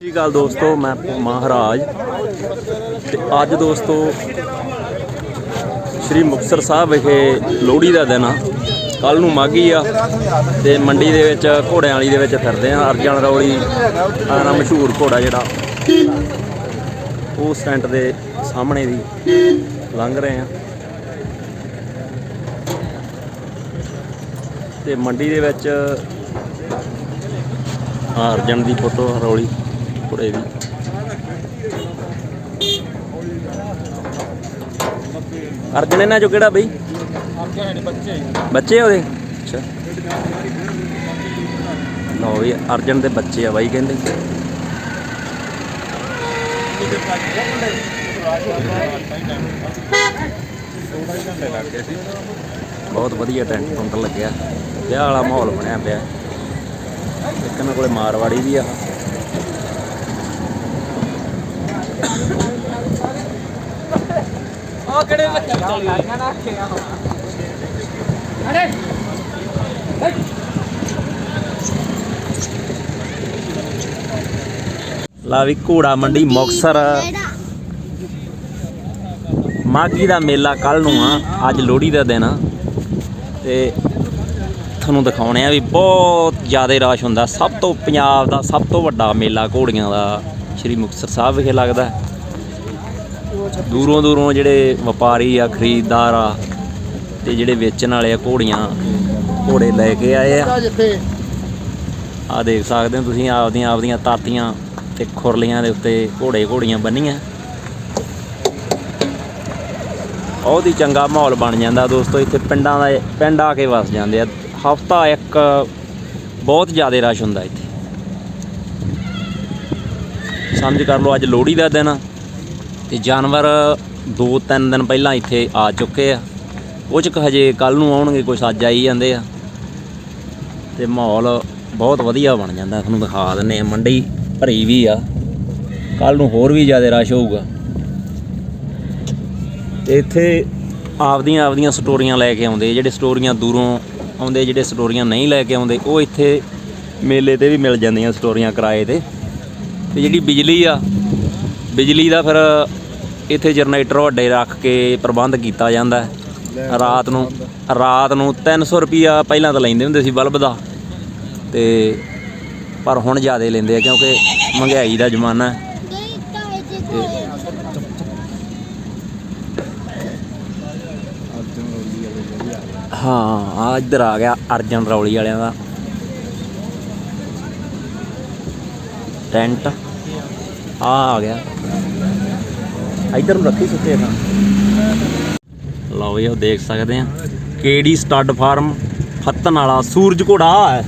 ਸਤਿ ਸ਼੍ਰੀ ਅਕਾਲ ਦੋਸਤੋ, ਮੈਂ ਮਹਾਰਾਜ। ਤੇ ਅੱਜ ਦੋਸਤੋ, ਸ੍ਰੀ ਮੁਕਤਸਰ ਸਾਹਿਬ ਵਿਖੇ ਲੋਹੜੀ ਦਾ ਦਿਨ ਆ। ਕੱਲ ਨੂੰ ਮਾਗੀ ਆ ਤੇ ਮੰਡੀ ਦੇ ਵਿੱਚ, ਘੋੜਿਆਂ ਵਾਲੀ ਦੇ ਵਿੱਚ ਫਿਰਦੇ ਆ। ਅਰਜਨ ਰੌਲੀ ਆਣਾ ਮਸ਼ਹੂਰ ਘੋੜਾ ਜਿਹੜਾ, ਉਹ ਸਟੈਂਡ ਦੇ ਸਾਹਮਣੇ ਦੀ ਲੰਘ ਰਹੇ ਆ। ਤੇ ਮੰਡੀ ਦੇ ਵਿੱਚ ਆਹ ਅਰਜਨ ਦੀ ਫੋਟੋ ਰੌਲੀ। ਘੋੜੇ ਅਰਜਨ, ਇਹਨਾਂ ਚੋਂ ਕਿਹੜਾ ਬਈ? ਬੱਚੇ ਉਹਦੇ? ਅੱਛਾ। ਲਓ ਵੀ, ਅਰਜਨ ਦੇ ਬੱਚੇ ਆ ਬਾਈ ਕਹਿੰਦੇ। ਬਹੁਤ ਵਧੀਆ ਟੈਂਟ ਟੁੰਟ ਲੱਗਿਆ। ਵਿਆਹ ਵਾਲਾ ਮਾਹੌਲ ਬਣਿਆ ਪਿਆ। ਇੱਕ ਇਹਨਾਂ ਕੋਲੇ ਮਾਰਵਾੜੀ ਵੀ ਆ। ਉਹ ਕਿਹੜੇ ਬੱਚੇ ਚੱਲ ਗਏ? ਨਾ। ਖੇਆ ਅਰੇ। ਲਾ ਵੀ ਘੋੜਾ ਮੰਡੀ ਮੁਕਤਸਰ। ਮਾਗੀ ਦਾ ਮੇਲਾ ਕੱਲ ਨੂੰ ਆ ਅੱਜ ਲੋਹੜੀ ਦਾ ਦਿਨ ਆ। ਤੇ ਤੁਹਾਨੂੰ ਦਿਖਾਉਣੇ ਆ ਵੀ ਬਹੁਤ ਜ਼ਿਆਦਾ ਰਸ਼ ਹੁੰਦਾ। ਸਭ ਤੋਂ ਪੰਜਾਬ ਦਾ ਸਭ ਤੋਂ ਵੱਡਾ ਮੇਲਾ ਘੋੜੀਆਂ ਦਾ ਸ਼੍ਰੀ ਮੁਕਤਸਰ ਸਾਹਿਬ ਵਿਖੇ ਲੱਗਦਾ। ਹੈ। ਦੂਰੋਂ ਦੂਰੋਂ ਜਿਹੜੇ ਵਪਾਰੀ ਆ ਖਰੀਦਦਾਰ ਆ ਤੇ ਜਿਹੜੇ ਵੇਚਣ ਵਾਲੇ ਆ ਘੋੜੀਆਂ ਘੋੜੇ ਲੈ ਕੇ ਆਏ ਆ। ਆ ਦੇਖ ਸਕਦੇ ਹੋ ਤੁਸੀਂ ਆਪਦੀਆਂ ਆਪਦੀਆਂ ਤਾਤੀਆਂ ਤੇ ਖੁਰਲੀਆਂ ਦੇ ਉੱਤੇ ਘੋੜੇ ਘੋੜੀਆਂ ਬੰਨੀਆਂ। ਬਹੁਤ ਹੀ ਚੰਗਾ ਮਾਹੌਲ ਬਣ ਜਾਂਦਾ ਦੋਸਤੋ ਇੱਥੇ ਪਿੰਡਾਂ ਦਾ ਪਿੰਡ ਆ ਕੇ ਵਸ ਜਾਂਦੇ ਆ। ਹਫਤਾ ਇੱਕ ਬਹੁਤ ਜ਼ਿਆਦਾ ਰਸ਼ ਹੁੰਦਾ ਇੱਥੇ। ਸਮਝ ਕਰ ਲਓ ਅੱਜ ਲੋਹੜੀ ਦਾ ਦਿਨ ਆ। ਤੇ ਜਾਨਵਰ 2-3 ਦਿਨ ਪਹਿਲਾਂ ਇੱਥੇ ਆ ਚੁੱਕੇ ਆ। ਕੁਝ ਕੁ ਹਜੇ ਕੱਲ ਨੂੰ ਆਉਣਗੇ ਕੁਝ ਅੱਜ ਆਈ ਜਾਂਦੇ ਆ। ਤੇ ਮਾਹੌਲ ਬਹੁਤ ਵਧੀਆ ਬਣ ਜਾਂਦਾ, ਤੁਹਾਨੂੰ ਦਿਖਾ ਦਿੰਨੇ ਆ। ਮੰਡੀ ਭਰੀ ਵੀ ਆ। ਕੱਲ ਨੂੰ ਹੋਰ ਵੀ ਜ਼ਿਆਦਾ ਰਸ਼ ਹੋਊਗਾ। ਤੇ ਇੱਥੇ ਆਪਦੀਆਂ ਆਪਦੀਆਂ ਸਟੋਰੀਆਂ ਲੈ ਕੇ ਆਉਂਦੇ ਜਿਹੜੇ ਸਟੋਰੀਆਂ ਦੂਰੋਂ ਆਉਂਦੇ, ਜਿਹੜੇ ਸਟੋਰੀਆਂ ਨਹੀਂ ਲੈ ਕੇ ਆਉਂਦੇ, ਉਹ ਇੱਥੇ ਮੇਲੇ ਤੇ ਵੀ ਮਿਲ ਜਾਂਦੀਆਂ ਸਟੋਰੀਆਂ ਕਿਰਾਏ ਤੇ। ਤੇ ਜਿਹੜੀ ਬਿਜਲੀ ਆ, ਬਿਜਲੀ ਦਾ ਫਿਰ ਇੱਥੇ ਜਨਰੇਟਰ ਵੱਡੇ ਰੱਖ ਕੇ ਪ੍ਰਬੰਧ ਕੀਤਾ ਜਾਂਦਾ ਰਾਤ ਨੂੰ ਰਾਤ ਨੂੰ 300 ਰੁਪਿਆ ਪਹਿਲਾਂ ਤਾਂ ਲੈਂਦੇ ਹੁੰਦੇ ਸੀ ਬਲਬ ਦਾ। ਤੇ ਪਰ ਹੁਣ ਜ਼ਿਆਦਾ ਲੈਂਦੇ ਆ ਕਿਉਂਕਿ ਮਹਿੰਗਾਈ ਦਾ ਜ਼ਮਾਨਾ ਹੈ। ਹਾਂ ਆ ਇੱਧਰ ਆ ਗਿਆ ਅਰਜਨ ਰੌਲੀ ਵਾਲਿਆਂ ਦਾ। ਟੈਂਟ। ਆ ਆ ਗਿਆ। ਇੱਧਰ ਨੂੰ ਰੱਖੀ ਸੁੱਤੇ ਹਾਂ ਲਓ ਜੀ, ਉਹ ਦੇਖ ਸਕਦੇ ਆ। ਕੇਡੀ ਸਟੱਡ ਫਾਰਮ ਫੱਤਨ ਵਾਲਾ? ਸੂਰਜ ਘੋੜਾ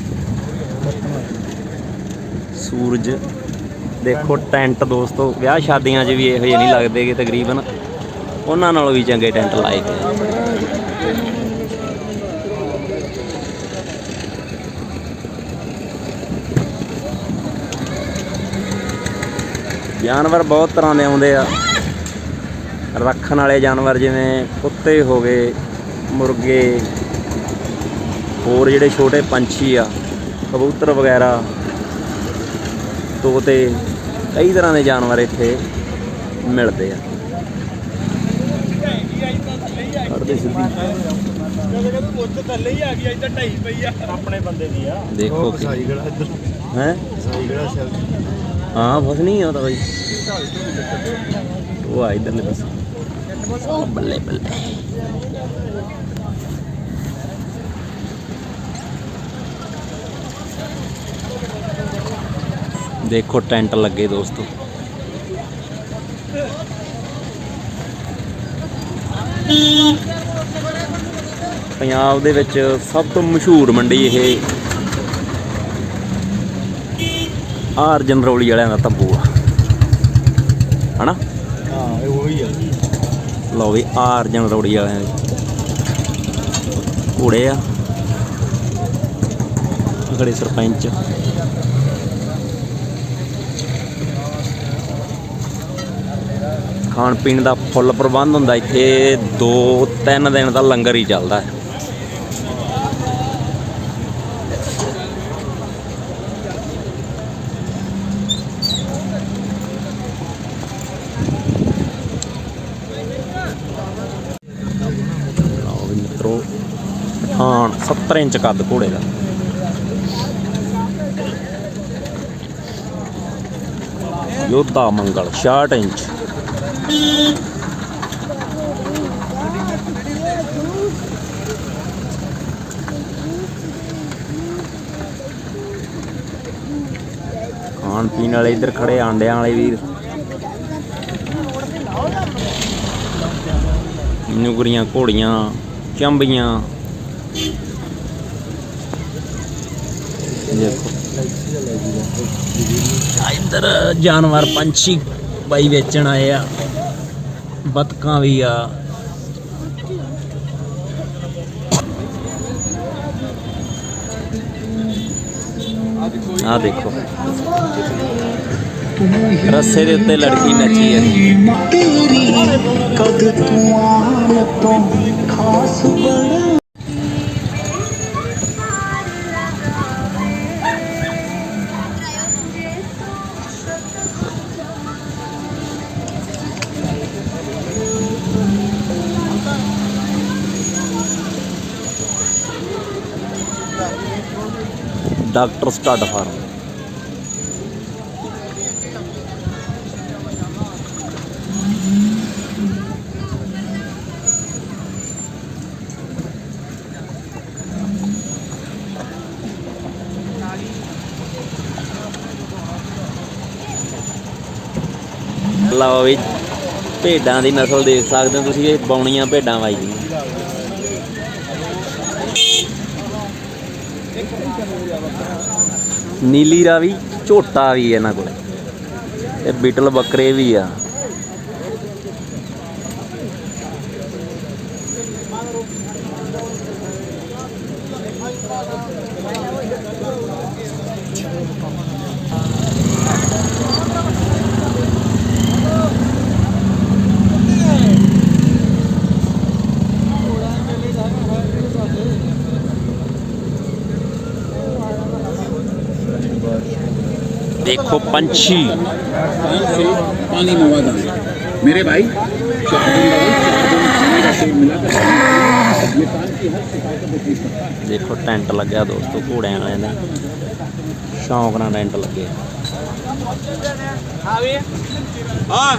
ਸੂਰਜ, ਦੇਖੋ, ਟੈਂਟ ਦੋਸਤੋ, ਵਿਆਹ ਸ਼ਾਦੀਆਂ 'ਚ ਵੀ ਇਹੋ ਜਿਹੇ ਨਹੀਂ ਲੱਗਦੇਗੇ ਤਕਰੀਬਨ। ਉਹਨਾਂ ਨਾਲੋਂ ਵੀ ਚੰਗੇ ਟੈਂਟ ਲਾਏ ਗਏ ਜਾਨਵਰ ਬਹੁਤ ਤਰ੍ਹਾਂ ਦੇ ਆਉਂਦੇ ਆ। ਰੱਖਣ ਵਾਲੇ ਜਾਨਵਰ ਜਿਵੇਂ ਕੁੱਤੇ ਹੋ ਗਏ ਮੁਰਗੇ ਹੋਰ ਜਿਹੜੇ ਛੋਟੇ ਪੰਛੀ ਆ ਕਬੂਤਰ ਵਗੈਰਾ ਤੋਤੇ ਕਈ ਤਰ੍ਹਾਂ ਦੇ ਜਾਨਵਰ ਇੱਥੇ ਮਿਲਦੇ ਆ। ਕੱਢਦੇ ਸਿੱਧੀ। ਮੁੱਛ ਥੱਲੇ ਹੀ ਆ ਗਈ ਇੱਧਰ ਢਾਈ ਪਈ ਆ ਆਪਣੇ ਬੰਦੇ ਦੀ ਆ। ਦੇਖੋ ਸਾਈ ਗੜਾ ਇੱਧਰ। ਹੈ? ਸਾਈ ਗੜਾ ਸੈਲ ਹਾਂ ਬਸ ਨਹੀਂ ਆਉਂਦਾ ਬਾਈ। ਉਹ ਆ ਇਧਰਲੇ ਪਾਸੇ। ਉਹ ਬੱਲੇ ਬੱਲੇ। ਦੇਖੋ ਟੈਂਟ ਲੱਗੇ ਦੋਸਤੋ। ਪੰਜਾਬ ਦੇ ਵਿੱਚ ਸਭ ਤੋਂ ਮਸ਼ਹੂਰ ਮੰਡੀ ਇਹ ਆਹ ਜੰਦਰੌਲੀ ਵਾਲਿਆਂ ਦਾ ਤੰਬੂ ਆ ਹਨਾ ਹਾਂ ਇਹ ਉਹੀ ਆ ਲਓ ਵੀ ਆਹ ਅਰਜਨ ਰੌਲੀ ਵਾਲਿਆਂ ਦੇ। ਘੋੜੇ ਆ। ਅਗੜੇ ਸਰਪੰਚ। ਖਾਣ ਪੀਣ ਦਾ ਫੁੱਲ ਪ੍ਰਬੰਧ ਹੁੰਦਾ ਇੱਥੇ। 2-3 ਦਿਨ ਦਾ ਲੰਗਰ ਹੀ ਚੱਲਦਾ। ਹੈ 70 ਇੰਚ ਕੱਦ ਘੋੜੇ ਦਾ। ਯੋਧਾ ਮੰਗਲ 66 ਇੰਚ। ਖਾਣ ਪੀਣ ਵਾਲੇ ਇੱਧਰ ਖੜੇ ਆਂਡਿਆਂ ਵਾਲੇ ਵੀਰ ਨੁਗਰੀਆਂ ਘੋੜੀਆਂ, ਚੰਬੀਆਂ ਦੇਖੋ ਆ ਇੱਧਰ ਜਾਨਵਰ ਪੰਛੀ ਬਾਈ ਵੇਚਣ ਆਏ ਆ। ਬਤਕਾਂ ਵੀ ਆ। ਆ ਦੇਖੋ। ਰੱਸੇ ਦੇ ਉੱਤੇ ਲੜਕੀ ਨੱਚੀ ਹੈ। ਤੇਰੀ ਕਦ ਤੂੰ ਆਣ ਤੋਂ ਖਾਸ ਬਣਾ ਡਾਕਟਰ ਸਟੱਡ ਫਾਰਮ। ਲਓ ਵੀ, ਭੇਡਾਂ ਦੀ ਨਸਲ ਦੇਖ ਸਕਦੇ ਹੋ ਤੁਸੀਂ, ਇਹ ਬੌਣੀਆਂ ਭੇਡਾਂ ਵਾਈ ਦੀਆਂ। ਨੀਲੀ ਰਾਵੀ ਝੋਟਾ ਵੀ ਇਹਨਾਂ ਕੋਲ। ਇਹ ਬਿਟਲ ਬੱਕਰੇ ਵੀ ਆ। की हर शिकायत को ठीक करता है ਦੇਖੋ ਟੈਂਟ ਲੱਗਿਆ ਦੋਸਤੋ ਘੋੜਿਆਂ ਵਾਲਿਆਂ ਦਾ ਸ਼ੌਂਕ ਨਾਲ ਟੈਂਟ ਲੱਗੇ ਆ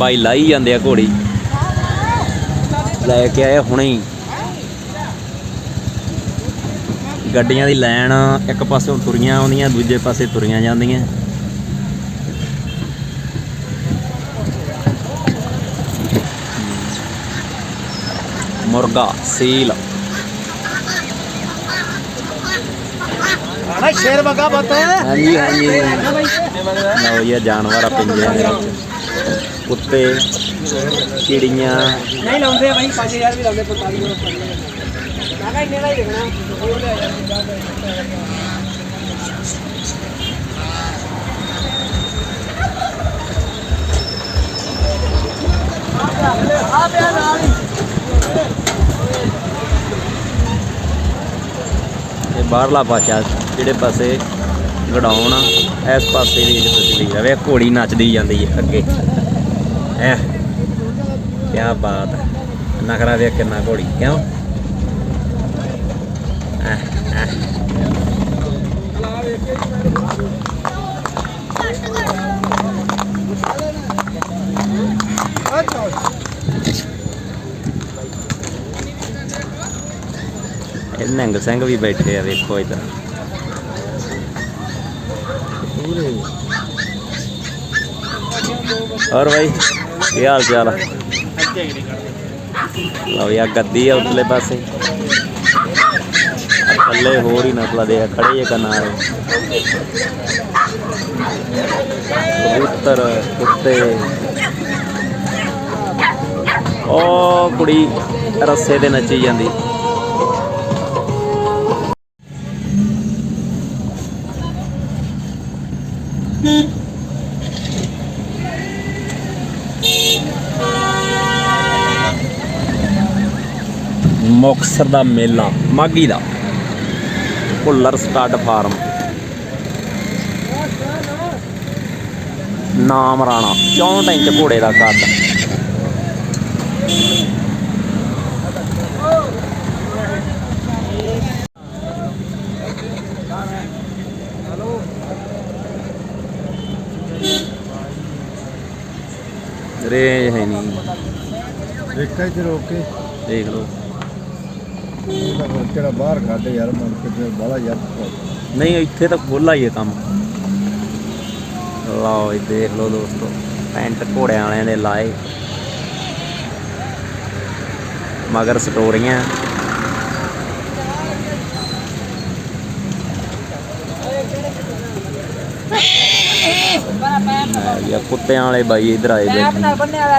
ਬਾਈ ਲਾਈ ਜਾਂਦੇ ਆ ਘੋੜੀ। ਲੈ ਕੇ ਆਏ ਹੁਣੇ ਹੀ। ਗੱਡੀਆਂ ਦੀ ਲਾਈਨ ਇੱਕ ਪਾਸਿਓਂ ਤੁਰੀਆਂ ਆਉਂਦੀਆਂ ਦੂਜੇ ਪਾਸੇ ਤੁਰੀਆਂ ਜਾਂਦੀਆਂ। ਮੁਰਗਾ ਸੀਲ। ਆਣਾ ਸ਼ੇਰ ਵਗਾ ਬਤ ਹਾਂਜੀ ਹਾਂਜੀ। ਲਓ ਇਹ ਜਾਨਵਰ ਆ ਪਿੰਜਰਿਆਂ ਦੇ ਵਿੱਚ। ਕੁੱਤੇ ਚਿੜੀਆਂ। ਨਹੀਂ ਲਾਉਂਦੇ ਬਾਈ 5000 ਵੀ ਲਾਉਂਦੇ 45 ਨੂੰ ਮੈਂ ਕਿਹਾ ਇੰਨੇ ਦਾ ਹੀ ਦੇਖਣਾ ਹੋਰ ਲੈ ਜਾ ਇਹ ਬਾਹਰਲਾ ਪਾਸਾ ਜਿਹੜੇ ਪਾਸੇ ਗਡਾਉਣ ਆ ਇਸ ਪਾਸੇ ਦੀ ਤਸਵੀਰ ਆ। ਵੇ ਘੋੜੀ ਨੱਚਦੀ ਜਾਂਦੀ ਹੈ ਅੱਗੇ। ਐ ਕੀ ਬਾਤ ਹੈ। ਨਖਰਾ ਵੇਖ ਕਿੰਨਾ ਘੋੜੀ ਕਿਉਂ? ਐ, ਇਹ ਨਿਹੰਗ ਸਿੰਘ ਵੀ ਬੈਠੇ ਆ ਵੇਖੋ ਇਧਰ। ਹੋਰ ਭਾਈ ਕੀ ਹਾਲ ਚਾਲ ਆ? ਲਓ ਯਾ ਗੱਦੀ ਆ ਉਤਲੇ ਪਾਸੇ। ਥੱਲੇ ਹੋਰ ਹੀ ਨਸਲਾਂ ਦੇ ਆ ਖੜੇ ਜੇ ਕਨਾਰੇ ਕਬੂਤਰ, ਕੁੱਤੇ। ਉਹ ਕੁੜੀ ਰੱਸੇ ਤੇ ਨੱਚੀ ਜਾਂਦੀ। ਮੁਕਤਸਰ ਦਾ ਮੇਲਾ ਮਾਗੀ ਦਾ। Bhullar stud farm. ਨਾਮ ਰਾਣਾ 64 ਇੰਚ ਘੋੜੇ ਦਾ ਕੱਦ ਰੇਂਜ ਹੈ ਨਹੀਂ। ਦੇਖਾ ਇੱਥੇ ਰੋਕ ਕੇ। ਦੇਖ ਲਓ। ਉਹਦਾ ਫਿਰ ਕਿਹੜਾ ਬਾਹਰ ਕੱਢ ਯਾਰ ਮਨ ਕਿਤੇ ਬਾਹਲਾ ਯਾਰ ਨਹੀਂ ਇੱਥੇ ਤਾਂ ਖੋਲਾ ਹੀ ਹੈ ਕੰਮ। ਲਓ ਇਹ ਦੇਖ ਲਓ ਦੋਸਤੋ ਪੈਂਟ ਘੋੜਿਆਂ ਵਾਲਿਆਂ ਦੇ ਲਾਏ। ਮਗਰ ਸਟੋਰੀਆਂ। ਇਹ ਕੁੱਤਿਆਂ ਵਾਲੇ ਬਾਈ ਇਧਰ ਆਏ ਬੈਠੇ। ਨਾਲ ਬੰਨਿਆ ਹੋਇਆ